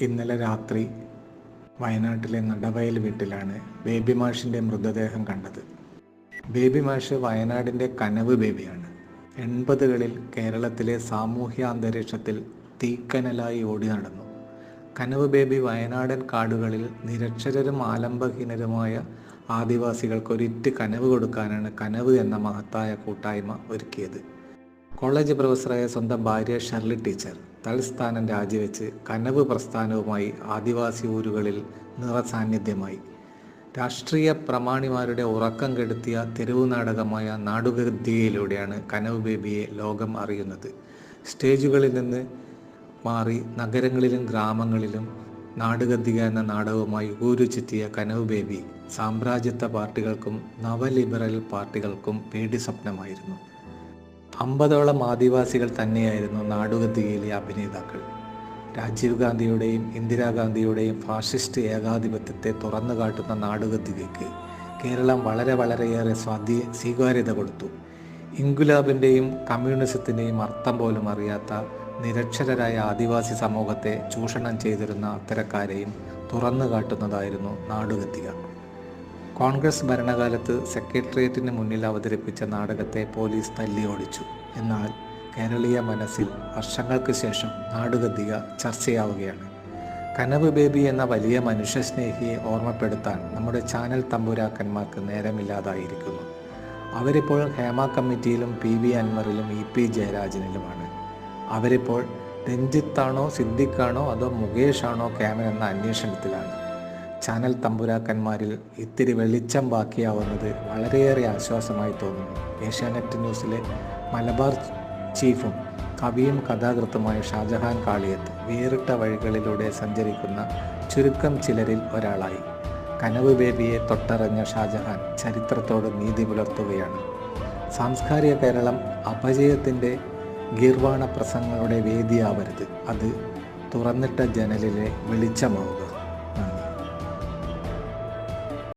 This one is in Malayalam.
ഇന്നലെ രാത്രി വയനാട്ടിലെ നടവയൽ വീട്ടിലാണ് ബേബി മാഷിന്റെ മൃതദേഹം കണ്ടത്. ബേബി മാഷ് വയനാടിന്റെ കനവ് ബേബിയാണ്. എൺപതുകളിൽ കേരളത്തിലെ സാമൂഹ്യ അന്തരീക്ഷത്തിൽ തീക്കനലായി ഓടി നടന്നു. കനവ് ബേബി വയനാടൻ കാടുകളിൽ നിരക്ഷരരും ആലംബഹീനരുമായ ആദിവാസികൾക്ക് ഒരിറ്റ് കനവ് കൊടുക്കാനാണ് കനവ് എന്ന മഹത്തായ കൂട്ടായ്മ ഒരുക്കിയത്. കോളേജ് പ്രൊഫസറായ സ്വന്തം ഭാര്യ ഷെർലി ടീച്ചർ. തൽസ്ഥാനം രാജിവെച്ച് കനവ് പ്രസ്ഥാനവുമായി ആദിവാസി ഊരുകളിൽ നിറസാന്നിധ്യമായി. രാഷ്ട്രീയ പ്രമാണിമാരുടെ ഉറക്കം കെടുത്തിയ തെരുവു നാടകമായ നാടുഗദ്യയിലൂടെയാണ് കനവ് ബേബിയെ ലോകം അറിയുന്നത്. സ്റ്റേജുകളിൽ നിന്ന് മാറി നഗരങ്ങളിലും ഗ്രാമങ്ങളിലും നാടുഗദ്ദിക എന്ന നാടകവുമായി ഊരു ചുറ്റിയ കനവ് ബേബി സാമ്രാജ്യത്വ പാർട്ടികൾക്കും നവലിബറൽ പാർട്ടികൾക്കും പേടി സ്വപ്നമായിരുന്നു. അമ്പതോളം ആദിവാസികൾ തന്നെയായിരുന്നു നാടുകത്തികയിലെ അഭിനേതാക്കൾ. രാജീവ് ഗാന്ധിയുടെയും ഇന്ദിരാഗാന്ധിയുടെയും ഫാഷിസ്റ്റ് ഏകാധിപത്യത്തെ തുറന്നു കാട്ടുന്ന നാടുകത്തികയ്ക്ക് കേരളം വളരെ വളരെയേറെ സ്വാധീ സ്വീകാര്യത കൊടുത്തു. ഇൻഗുലാബിന്റെയും കമ്മ്യൂണിസത്തിന്റെയും അർത്ഥം പോലും അറിയാത്ത നിരക്ഷരരായ ആദിവാസി സമൂഹത്തെ ചൂഷണം ചെയ്തിരുന്ന അത്തരക്കാരെയും തുറന്നു കാട്ടുന്നതായിരുന്നു നാടുഗദ്ദിക കോൺഗ്രസ് ഭരണകാലത്ത് സെക്രട്ടേറിയറ്റിന് മുന്നിൽ അവതരിപ്പിച്ച നാടകത്തെ പോലീസ് തല്ലി ഓടിച്ചു എന്നാൽ കേരളീയ മനസ്സിൽ വർഷങ്ങൾക്ക് ശേഷം നാടുകതിക ചർച്ചയാവുകയാണ്. കനവ് ബേബി എന്ന വലിയ മനുഷ്യസ്നേഹിയെ ഓർമ്മപ്പെടുത്താൻ നമ്മുടെ ചാനൽ തമ്പുരാക്കന്മാർക്ക് നേരമില്ലാതായിരിക്കുന്നു. അവരിപ്പോൾ ഹേമ കമ്മിറ്റിയിലും പി വി അൻവറിലും ഇ പി ജയരാജനിലുമാണ്. അവരിപ്പോൾ രഞ്ജിത്താണോ സിദ്ദിഖാണോ അതോ മുകേഷാണോ ക്യാമൻ എന്ന അന്വേഷണത്തിലാണ്. ചാനൽ തമ്പുരാക്കന്മാരിൽ ഇത്തിരി വെളിച്ചം ബാക്കിയാവുന്നത് വളരെയേറെ ആശ്വാസമായി തോന്നുന്നു. ഏഷ്യാനെറ്റ് ന്യൂസിലെ മലബാർ ചീഫും കവിയും കഥാകൃത്തുമായ ഷാജഹാൻ കാളിയത്ത് വേറിട്ട വഴികളിലൂടെ സഞ്ചരിക്കുന്ന ചുരുക്കം ചിലരിൽ ഒരാളായി. കനവ് ബേബിയെ തൊട്ടറിഞ്ഞ ഷാജഹാൻ ചരിത്രത്തോട് നീതി പുലർത്തുകയാണ്. സാംസ്കാരിക കേരളം അപജയത്തിന്റെ ഗീർവാണ പ്രസംഗങ്ങളുടെ വേദിയാവരുത്. അത് തുറന്നിട്ട ജനലിലെ വെളിച്ചമാവുക.